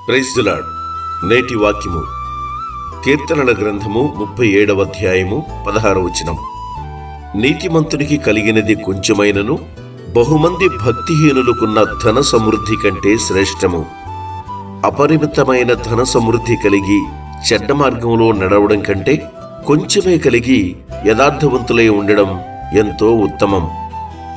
క్రైస్తులాడ్ నేటి వాక్యము. కీర్తనల గ్రంథము ముప్పై ఏడవ అధ్యాయము పదహారవ వచనం. నీతిమంతునికి కలిగినది కొంచెమైనను బహుమంది భక్తిహీనులకున్న ధన సమృద్ధి కంటే శ్రేష్టము. అపరిమితమైన ధన సమృద్ధి కలిగి చెడ్డ మార్గంలో నడవడం కంటే కొంచెమే కలిగి యథార్థవంతులై ఉండడం ఎంతో ఉత్తమం.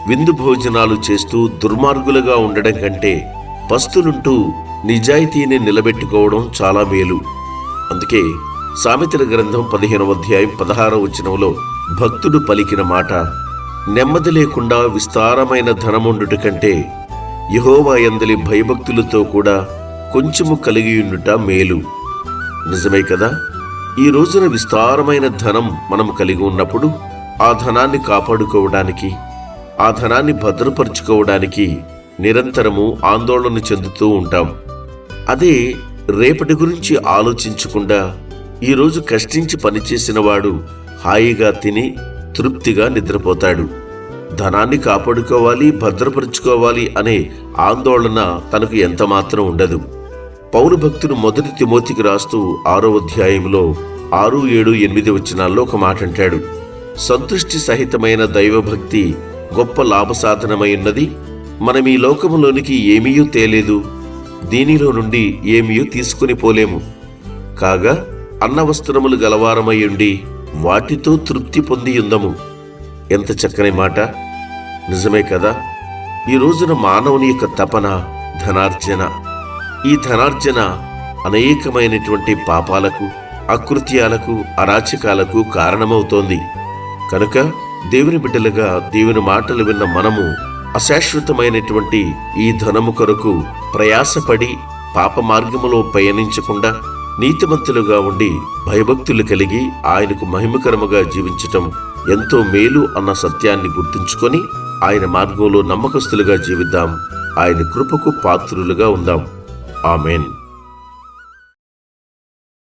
విందు భోజనాలు చేస్తూ దుర్మార్గులుగా ఉండడం కంటే పస్తులుంటూ నిజాయితీని నిలబెట్టుకోవడం చాలా మేలు. అందుకే సామెతల గ్రంథం పదిహేనవ అధ్యాయం పదహారవ వచనంలో భక్తుడు పలికిన మాట నెమ్మది లేకుండా విస్తారమైన ధనముండుట కంటే యహోవాయందలి భయభక్తులతో కూడా కొంచెము కలిగి ఉండుట మేలు. నిజమే కదా? ఈ రోజున విస్తారమైన ధనం మనం కలిగి ఉన్నప్పుడు ఆ ధనాన్ని కాపాడుకోవడానికి ఆ ధనాన్ని భద్రపరుచుకోవడానికి నిరంతరము ఆందోళన చెందుతూ ఉంటాం. అదే రేపటి గురించి ఆలోచించకుండా ఈరోజు కష్టించి పనిచేసిన వాడు హాయిగా తిని తృప్తిగా నిద్రపోతాడు. ధనాన్ని కాపాడుకోవాలి భద్రపరుచుకోవాలి అనే ఆందోళన తనకు ఎంతమాత్రం ఉండదు. పౌరు భక్తుడు మొదటి తిమోతికి రాస్తూ ఆరో అధ్యాయంలో ఆరు ఏడు ఎనిమిది వచనాల్లో ఒక మాట అంటాడు సంతృష్టి సహితమైన దైవభక్తి గొప్ప లాభసాధనమై ఉన్నది. మనం ఈ లోకములోనికి ఏమీయూ తేలేదు. దీనిలో నుండి ఏమీయూ తీసుకుని పోలేము. కాగా అన్నవస్త్రములు గలవారమయ్యుండి వాటితో తృప్తి పొందియుందము. ఎంత చక్కని మాట! నిజమే కదా! ఈ రోజున మానవుని యొక్క తపన ధనార్జన ఈ ధనార్జన అనేకమైనటువంటి పాపాలకు అకృత్యాలకు అరాచకాలకు కారణమవుతోంది. కనుక దేవుని బిడ్డలుగా దేవుని మాటలు విన్న మనము అశాశ్వతమైనటువంటి ఈ ధనము కొరకు ప్రయాసపడి పాప మార్గములో పయనించకుండా నీతిమంతులుగా ఉండి భయభక్తులు కలిగి ఆయనకు మహిమకరముగా జీవించటం ఎంతో మేలు అన్న సత్యాన్ని గుర్తుంచుకొని ఆయన మార్గంలో నమ్మకస్తులుగా జీవిద్దాం. ఆయన కృపకు పాత్రులుగా ఉందాం. ఆమెన్.